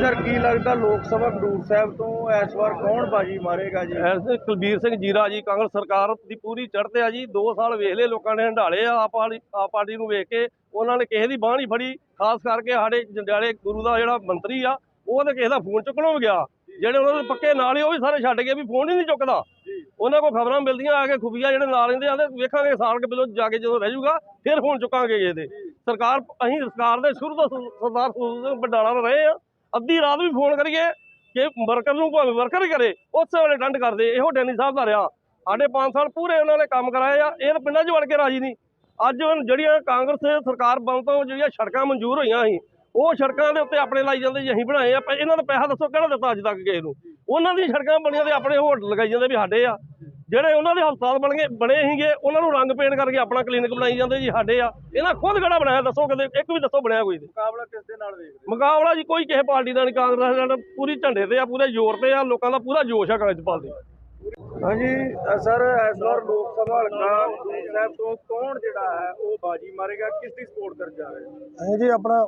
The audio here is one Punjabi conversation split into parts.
ਸਰ ਕੀ ਲੱਗਦਾ ਲੋਕ ਸਭਾ ਖਡੂਰ ਸਾਹਿਬ ਤੋਂ ਇਸ ਵਾਰ ਕੌਣ ਬਾਜੀ ਮਾਰੇਗਾ ਜੀ? ਐਸੇ ਕੁਲਬੀਰ ਸਿੰਘ ਜੀਰਾ ਜੀ ਕਾਂਗਰਸ ਸਰਕਾਰ ਦੀ ਪੂਰੀ ਚੜ੍ਹਤੇ ਆ ਜੀ। 2 ਸਾਲ ਵੇਖ ਲਏ ਲੋਕਾਂ ਨੇ ਹੰਡਾਲੇ ਆ ਆਪ ਵਾਲੀ ਆਪ ਪਾਰਟੀ ਨੂੰ ਵੇਖ ਕੇ। ਉਹਨਾਂ ਨੇ ਕਿਸੇ ਦੀ ਬਾਂਹ ਨਹੀਂ ਫੜੀ ਖਾਸ ਕਰਕੇ ਸਾਡੇ ਜੰਡਿਆਲੇ ਗੁਰੂ ਦਾ ਜਿਹੜਾ ਮੰਤਰੀ ਆ ਉਹ ਤੇ ਕਿਸੇ ਦਾ ਫੋਨ ਚੁੱਕਣੋਂ ਵੀ ਗਿਆ। ਜਿਹੜੇ ਉਹਨਾਂ ਦੇ ਪੱਕੇ ਨਾਲ ਹੀ ਉਹ ਵੀ ਸਾਰੇ ਛੱਡ ਗਏ ਵੀ ਫੋਨ ਹੀ ਨਹੀਂ ਚੁੱਕਦਾ। ਉਹਨਾਂ ਕੋਲ ਖਬਰਾਂ ਮਿਲਦੀਆਂ ਆ ਕੇ ਖੁਫੀਆ ਜਿਹੜੇ ਨਾਲ ਰਹਿੰਦੇ ਆ ਤੇ ਵੇਖਾਂਗੇ ਸਾਲ ਕੇ ਬਿਲੋ ਜਾ ਕੇ ਜਦੋਂ ਰਹਿ ਜਾਊਗਾ ਫਿਰ ਫੋਨ ਚੁੱਕਾਂਗੇ ਇਹਦੇ। ਸਰਕਾਰ ਅਸੀਂ ਸਰਕਾਰ ਦੇ ਸ਼ੁਰੂ ਤੋਂ ਸਰਦਾਰ ਸਿੰਘ ਬੰਡਾਲਾ ਰਹੇ ਆ। ਅੱਧੀ ਰਾਤ ਵੀ ਫੋਨ ਕਰੀਏ ਕਿ ਵਰਕਰ ਨੂੰ ਭਾਵੇਂ ਵਰਕਰ ਹੀ ਕਰੇ, ਉਸੇ ਵੇਲੇ ਡੰਡ ਕਰਦੇ ਇਹੋ ਡੈਨੀ ਸਾਹਿਬ ਦਾ ਰਿਹਾ। ਸਾਡੇ 5 ਸਾਲ ਪੂਰੇ ਉਹਨਾਂ ਨੇ ਕੰਮ ਕਰਾਏ ਆ, ਇਹ ਤਾਂ ਪਿੰਡਾਂ 'ਚ ਵੜ ਕੇ ਰਾਜੀ ਨਹੀਂ। ਅੱਜ ਹੁਣ ਜਿਹੜੀਆਂ ਕਾਂਗਰਸ ਸਰਕਾਰ ਬਣ ਤੋਂ ਜਿਹੜੀਆਂ ਸੜਕਾਂ ਮਨਜ਼ੂਰ ਹੋਈਆਂ ਸੀ, ਉਹ ਸੜਕਾਂ ਦੇ ਉੱਤੇ ਆਪਣੇ ਲਾਈ ਜਾਂਦੇ ਜੀ ਅਸੀਂ ਬਣਾਏ ਆ ਪ- ਇਹਨਾਂ ਦਾ ਪੈਸਾ ਦੱਸੋ ਕਿਹੜਾ ਦਿੱਤਾ ਅੱਜ ਤੱਕ ਕਿਸੇ ਨੂੰ? ਉਹਨਾਂ ਦੀ ਸੜਕਾਂ ਬਣੀਆਂ ਤੇ ਆਪਣੇ ਹੋਟਲ ਲਗਾਈ ਜਾਂਦੇ ਵੀ ਸਾਡੇ ਆ। ਜਿਹੜੇ ਉਹਨਾਂ ਦੇ ਹਸਪਤਾਲ ਬਣ ਗਏ ਬਣੇ ਸੀਗੇ ਉਹਨਾਂ ਨੂੰ ਰੰਗ ਪੇਂਟ ਕਰਕੇ ਆਪਣਾ ਕਲੀਨਿਕ ਬਣਾਈ ਜਾਂਦੇ ਜੀ ਸਾਡੇ ਆ ਇਹਨਾਂ ਖੁਦ ਕਿਹੜਾ ਬਣਾਇਆ ਦੱਸੋ ਕਦੇ ਇੱਕ ਵੀ ਦੱਸੋ ਬਣਿਆ ਕੋਈ। ਮੁਕਾਬਲਾ ਕਿਸ ਦੇ ਨਾਲ ਵੇਖਦੇ ਹੋ? ਮੁਕਾਬਲਾ ਜੀ ਕੋਈ ਕਿਸੇ ਪਾਰਟੀ ਦਾ ਨਹੀਂ ਕਾਂਗਰਸ ਦਾ ਪੂਰੀ ਝੰਡੇ ਤੇ ਆ ਪੂਰੇ ਜ਼ੋਰ ਤੇ ਆ ਲੋਕਾਂ ਦਾ ਪੂਰਾ ਜੋਸ਼ ਆ ਕਾਂਗਰਸ ਪਾਰਟੀ ਹਾਂਜੀ ਸਰ ਇਸ ਵਾਰ ਲੋਕ ਸਭਾ ਹਲਕਾ ਸਾਹਿਬ ਤੋਂ ਕੌਣ ਜਿਹੜਾ ਹੈ ਉਹ ਬਾਜੀ ਮਾਰੇਗਾ ਕਿਸ ਦੀ ਸਪੋਰਟ ਕਰ ਜਾ ਰਿਹਾ ਹੈ ਜੀ ਆਪਣਾ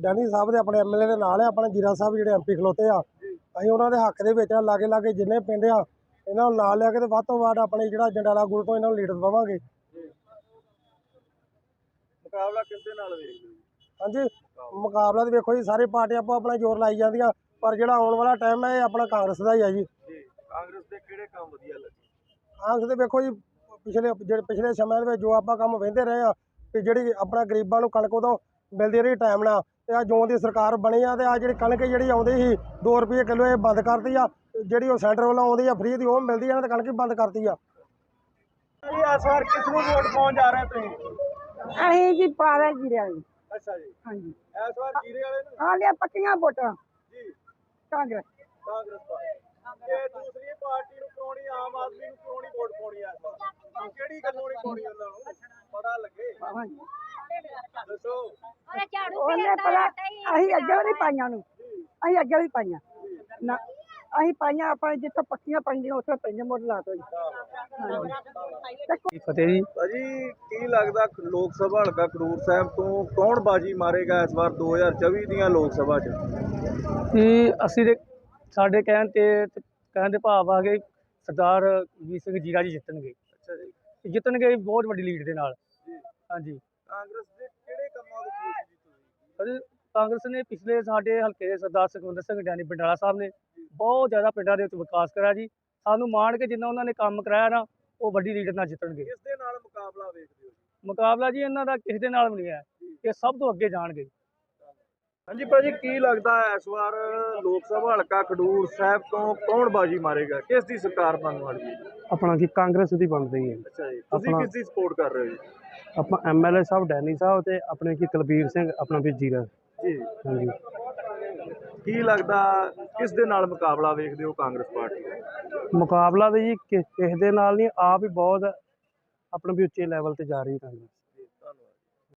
ਡੈਨੀ ਸਾਹਿਬ ਦੇ ਆਪਣੇ ਐਮਐਲਏ ਦੇ ਨਾਲ ਆ ਆਪਣਾ ਜੀਰਾ ਸਾਹਿਬ ਜਿਹੜੇ ਐਮਪੀ ਖਲੋਤੇ ਆ ਅਸੀਂ ਉਹਨਾਂ ਦੇ ਹੱਕ ਦੇ ਵਿੱਚ ਆ ਲਾਗੇ ਲਾਗੇ ਜਿੰਨੇ ਪਿੰਡ ਆ ਇਹਨਾਂ ਨੂੰ ਨਾਲ ਲਿਆ ਕੇ ਤੇ ਵੱਧ ਤੋਂ ਵੱਧ ਆਪਣੇ ਜਿਹੜਾ ਜੰਡਾਲਾ ਗੁਰੂ ਤੋਂ ਇਹਨਾਂ ਨੂੰ ਲੀਡਰ ਦਵਾਵਾਂਗੇ ਮੁਕਾਬਲਾ ਕਿਸ ਦੇ ਨਾਲ ਵੇਖਦੇ ਹੋ? ਹਾਂਜੀ ਮੁਕਾਬਲਾ ਤੇ ਵੇਖੋ ਜੀ ਸਾਰੇ ਪਾਰਟੀਆਂ ਆਪੋ ਆਪਣਾ ਜ਼ੋਰ ਲਾਈ ਜਾਂਦੀਆਂ ਪਰ ਜਿਹੜਾ ਆਉਣ ਵਾਲਾ ਟਾਈਮ ਹੈ ਇਹ ਆਪਣਾ ਕਾਂਗਰਸ ਦਾ ਹੀ ਜੀ। ਜੀ ਕਾਂਗਰਸ ਦੇ ਕਿਹੜੇ ਕੰਮ ਵਧੀਆ ਲੱਗੇ? ਕਾਂਗਰਸ ਦੇ ਵੇਖੋ ਜੀ ਪਿਛਲੇ ਜਿਹੜੇ ਪਿਛਲੇ ਸਮੇਂ ਦੇ ਵਿੱਚ ਜੋ ਆਪਾਂ ਕੰਮ ਵਹਿੰਦੇ ਰਹੇ ਆ ਕਿ ਜਿਹੜੀ ਆਪਣਾ ਗਰੀਬਾਂ ਨੂੰ ਕਣਕ ਉਦੋਂ ਮਿਲਦੀ ਰਹੀ ਟਾਈਮ ਨਾਲ। ਤੇ ਆ ਜੋਂ ਦੀ ਸਰਕਾਰ ਬਣੀ ਆ ਤੇ ਆ ਜਿਹੜੀ ਕਣਕ ਜਿਹੜੀ ਆਉਂਦੀ ਸੀ 2 ਰੁਪਏ ਕਿਲੋ ਇਹ ਬੰਦ ਕਰਤੀ ਆ। ਜਿਹੜੀ ਉਹ ਸੈਂਟਰ ਵੱਲੋਂ ਆਉਂਦੀ ਆ ਫ੍ਰੀ ਦੀ ਉਹ ਮਿਲਦੀ ਆ ਤੇ ਕਣਕ ਹੀ ਬੰਦ ਕਰਤੀ ਆ। ਜੀ ਇਸ ਵਾਰ ਕਿਸ ਨੂੰ ਵੋਟ ਪਾਉਣ ਜਾ ਰਹੇ ਤੁਸੀਂ? ਅਸੀਂ ਜੀ ਪਾਰਾ ਜੀਰਿਆ ਜੀ ਅੱਛਾ ਜੀ। ਹਾਂਜੀ। ਇਸ ਵਾਰ ਜੀਰੇ ਵਾਲੇ ਨੂੰ? ਆ ਲਿਆ ਪੱਕੀਆਂ ਵੋਟਾਂ। ਜੀ। ਕਾਂਗਰਸ। Congress party. ਇਹ ਦੂਸਰੀ ਪਾਰਟੀ ਨੂੰ ਪਾਉਣੀ ਆਮ ਆਦਮੀ ਨੂੰ ਪਾਉਣੀ ਵੋਟ ਪਾਉਣੀ ਆ ਕਿਹੜੀ ਗੱਲੋਂ ਨਹੀਂ ਪਾਉਣੀ ਉਹਨਾਂ ਨੂੰ? ਪਤਾ ਲੱਗੇ। ਹਾਂਜੀ। ਉਹਨੇ ਪਤਾ ਅਸੀਂ ਅੱਗੇ ਵੀ ਨਹੀਂ ਪਾਈਆਂ ਨੂੰ ਅਸੀਂ ਅੱਗੇ ਵੀ ਪਾਈਆਂ। ਨਾ ਅਸੀਂ ਪਾਈਆਂ ਆਪਾਂ ਜਿੱਥੇ ਪੱਕੀਆਂ ਪਾਈਆਂ ਉੱਥੇ ਪੈਂਦੇ ਮੋੜ ਲਾ ਦੋ ਜੀ। ਫਤਿਹ ਜੀ? ਭਾਜੀ ਕੀ ਲੱਗਦਾ ਲੋਕ ਸਭਾ ਹਲਕਾ ਖਡੂਰ ਸਾਹਿਬ ਤੋਂ ਕੌਣ ਬਾਜੀ ਮਾਰੇਗਾ ਇਸ ਵਾਰ 2024 ਦੀਆਂ ਲੋਕ ਸਭਾ 'ਚ? ਕਿ ਅਸੀਂ ਦੇ ਸਾਡੇ ਕਹਿਣ ਤੇ ਤੇ ਕਹਿਣ ਦੇ ਭਾਵ ਆ ਗਏ ਸਰਦਾਰ ਵੀ ਸਿੰਘ ਜੀਰਾ ਜੀ ਜਿੱਤਣਗੇ। ਅੱਛਾ ਜੀ। ਜਿੱਤਣਗੇ ਬਹੁਤ ਵੱਡੀ ਲੀਡ ਦੇ ਨਾਲ। ਹਾਂਜੀ। ਕਾਂਗਰਸ ਦੇ ਕਿਹੜੇ ਕੰਮਾਂ ਤੋਂ ਪਰ ਕਾਂਗਰਸ ਨੇ ਪਿਛਲੇ ਸਾਡੇ ਹਲਕੇ ਦੇ ਸਰਦਾਰ ਸੁਖਵਿੰਦਰ ਸਿੰਘ ਡੈਨੀ ਬੰਡਾਲਾ ਸਾਹਿਬ ਨੇ ਬਹੁਤ ਜ਼ਿਆਦਾ ਪਿੰਡਾਂ ਦੇ ਵਿੱਚ ਵਿਕਾਸ ਕਰਿਆ ਜੀ। ਸਾਨੂੰ ਮਾਣ ਕੇ ਜਿੰਨਾ ਉਹਨਾਂ ਨੇ ਕੰਮ ਕਰਾਇਆ ਨਾ ਉਹ ਵੱਡੀ ਲੀਡਰ ਨਾਲ ਜਿੱਤਣਗੇ। ਕਿਸ ਦੇ ਨਾਲ ਮੁਕਾਬਲਾ ਵੇਖਦੇ ਹੋ ਮੁਕਾਬਲਾ ਜੀ ਇਹਨਾਂ ਦਾ ਕਿਸੇ ਦੇ ਨਾਲ ਵੀ ਨਹੀਂ ਹੈ। ਇਹ ਸਭ ਤੋਂ ਅੱਗੇ ਜਾਣਗੇ। ਹਾਂਜੀ ਭਾਜੀ ਕੀ ਲੱਗਦਾ ਹੈ ਇਸ ਵਾਰ ਲੋਕ ਸਭਾ ਹਲਕਾ ਖਡੂਰ ਸਾਹਿਬ ਤੋਂ ਕੌਣ ਬਾਜੀ ਮਾਰੇਗਾ? ਕਿਸ ਦੀ ਸਰਕਾਰ ਬਣਨ ਵਾਲੀ ਹੈ? ਆਪਣਾ ਕੀ ਕਾਂਗਰਸ ਦੀ ਬਣ ਰਹੀ ਹੈ। ਅੱਛਾ ਜੀ ਤੁਸੀਂ ਆਪਣਾ- ਕਿਸ ਦੀ ਸਪੋਰਟ ਕਰ ਰਹੇ ਹੋ ਜੀ? ਆਪਾਂ ਐਮਐਲਏ ਸਾਹਿਬ ਡੈਨੀ ਸਾਹਿਬ ਤੇ ਆਪਣੇ ਕੀ ਕੁਲਬੀਰ ਸਿੰਘ ਆਪਣਾ ਵੀ ਜੀਰਾ। ਜੀ। ਹਾਂਜੀ। ਕੀ ਲੱਗਦਾ ਕਿਸ ਦੇ ਨਾਲ ਮੁਕਾਬਲਾ ਵੇਖਦੇ ਹੋ ਕਾਂਗਰਸ ਪਾਰਟੀ ਦਾ? ਮੁਕਾਬਲਾ ਤੇ ਜੀ ਕਿ- ਕਿਸੇ ਦੇ ਨਾਲ ਨਹੀਂ ਆਪ ਹੀ ਬਹੁਤ ਆਪਣਾ ਵੀ ਉੱਚੇ ਲੈਵਲ ਤੇ ਜਾ ਰਹੀ ਕਾਂਗਰਸ।